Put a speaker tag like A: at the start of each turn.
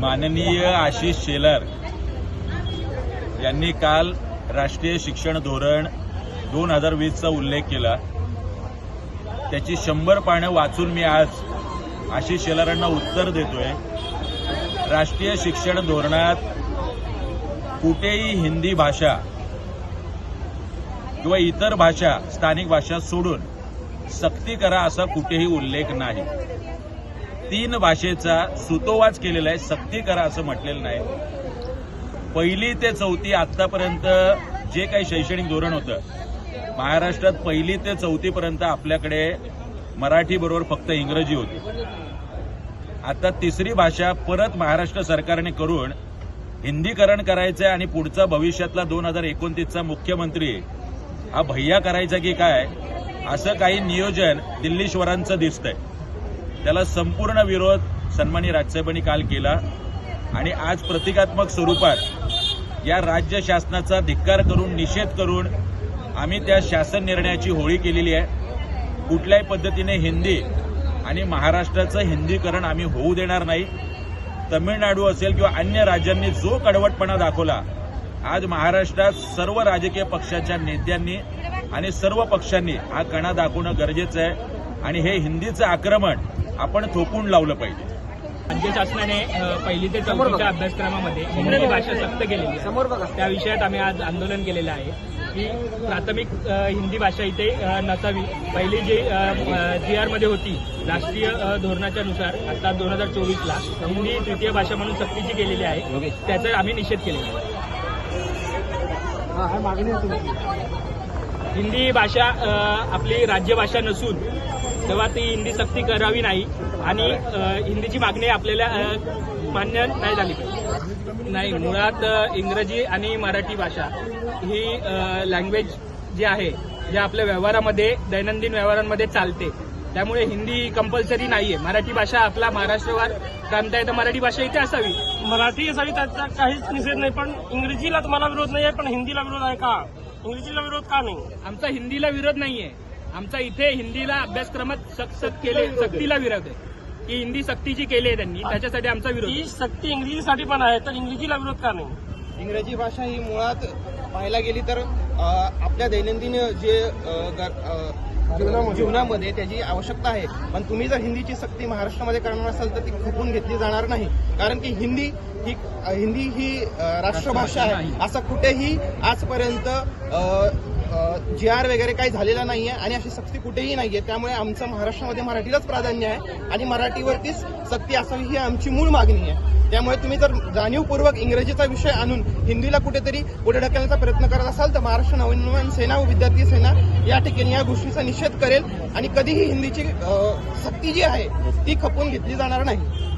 A: माननीय आशिष शेलार यांनी काल राष्ट्रीय शिक्षण धोरण दोन हजार वीसचा उल्लेख केला. त्याची शंभर पानं वाचून मी आज आशिष शेलारांना उत्तर देतोय. राष्ट्रीय शिक्षण धोरणात कुठेही हिंदी भाषा किंवा इतर भाषा स्थानिक भाषा सोडून सक्ती करा असा कुठेही उल्लेख नाही. तीन भाषेचा सुतोवाच केलेला आहे सक्ती करा असं म्हटलेलं नाही. पहिली ते चौथी आतापर्यंत जे काही शैक्षणिक धोरण होतं महाराष्ट्रात पहिली ते चौथीपर्यंत आपल्याकडे मराठी बरोबर फक्त इंग्रजी होती. आता तिसरी भाषा परत महाराष्ट्र सरकारने करून हिंदीकरण करायचंय आणि पुढचा भविष्यातला दोन हजार एकोणतीसचा मुख्यमंत्री हा भैया करायचा की काय? असं काही नियोजन दिल्लीश्वरांचं दिसतंय. त्याला संपूर्ण विरोध सन्मानी राजसाहेबांनी काल केला. आणि आज प्रतिकात्मक स्वरूपात या राज्य शासनाचा धिक्कार करून निषेध करून आम्ही त्या शासन निर्णयाची होळी केलेली आहे. कुठल्याही पद्धतीने हिंदी आणि महाराष्ट्राचं हिंदीकरण आम्ही होऊ देणार नाही. तमिळनाडू असेल किंवा अन्य राज्यांनी जो कडवटपणा दाखवला आज महाराष्ट्रात सर्व राजकीय पक्षाच्या नेत्यांनी आणि सर्व पक्षांनी हा कणा दाखवणं गरजेचं आहे. आणि हे हिंदीचं आक्रमण आपण थोपून लावलं पाहिजे.
B: राज्य शासनाने पहिली ते चौथीच्या अभ्यासक्रमामध्ये हिंदी भाषा सक्त केलेली आहे. त्या विषयात आम्ही आज आंदोलन केलेलं आहे की प्राथमिक हिंदी भाषा इथे नसावी. पहिली जी जी आरमध्ये होती राष्ट्रीय धोरणाच्या नुसार आता दोन हजार चोवीसला हिंदी तृतीय भाषा म्हणून सक्तीची केलेली आहे. त्याचा आम्ही निषेध केलेला आहे. हिंदी भाषा आपली राज्यभाषा नसून तेव्हा ती हिंदी सक्ती करावी नाही. आणि हिंदीची मागणी आपल्याला मान्य नाही झाली पाहिजे. नाही मुळात इंग्रजी आणि मराठी भाषा ही लँग्वेज जी आहे जे आपल्या व्यवहारामध्ये दैनंदिन व्यवहारांमध्ये चालते. त्यामुळे हिंदी कंपल्सरी नाहीये. मराठी भाषा आपला महाराष्ट्रवार प्रांत आहे तर मराठी भाषा इथे असावी.
C: मराठी असावी त्याचा काहीच निषेध नाही. पण इंग्रजीला तुम्हाला विरोध नाही आहे पण हिंदीला विरोध आहे का? इंग्रजीला विरोध का नाही?
B: आमचा हिंदीला विरोध नाहीये. आमचा इथे हिंदीला अभ्यासक्रमात सक्त केले सक्तीला विरोध आहे. की हिंदी सक्तीची केली आहे त्यांनी त्याच्यासाठी आमचा विरोध.
C: ही सक्ती इंग्रजीसाठी पण आहे तर इंग्रजीला विरोध का नाही?
D: इंग्रजी भाषा ही मुळात पाहायला गेली तर आपल्या दैनंदिन जे जीवनामध्ये. त्याची आवश्यकता आहे. पण तुम्ही जर हिंदीची सक्ती महाराष्ट्रामध्ये करणार असाल तर ती खपून घेतली जाणार नाही. कारण की हिंदी ही हिंदी ही राष्ट्रभाषा आहे. असं कुठेही आजपर्यंत जी आर वगैरे काही झालेला नाहीये आणि अशी सक्ती कुठेही नाहीये. त्यामुळे आमचं महाराष्ट्रामध्ये मराठीलाच प्राधान्य आहे आणि मराठीवरतीच सक्ती असावी ही आमची मूळ मागणी आहे. त्यामुळे तुम्ही जर जाणीवपूर्वक इंग्रजीचा विषय आणून हिंदीला कुठेतरी पुढे ढकलण्याचा प्रयत्न करत असाल तर महाराष्ट्र नवनिर्माण सेना व विद्यार्थी सेना या ठिकाणी या गोष्टीचा निषेध करेल आणि कधीही हिंदीची सक्ती जी आहे ती खपून घेतली जाणार नाही.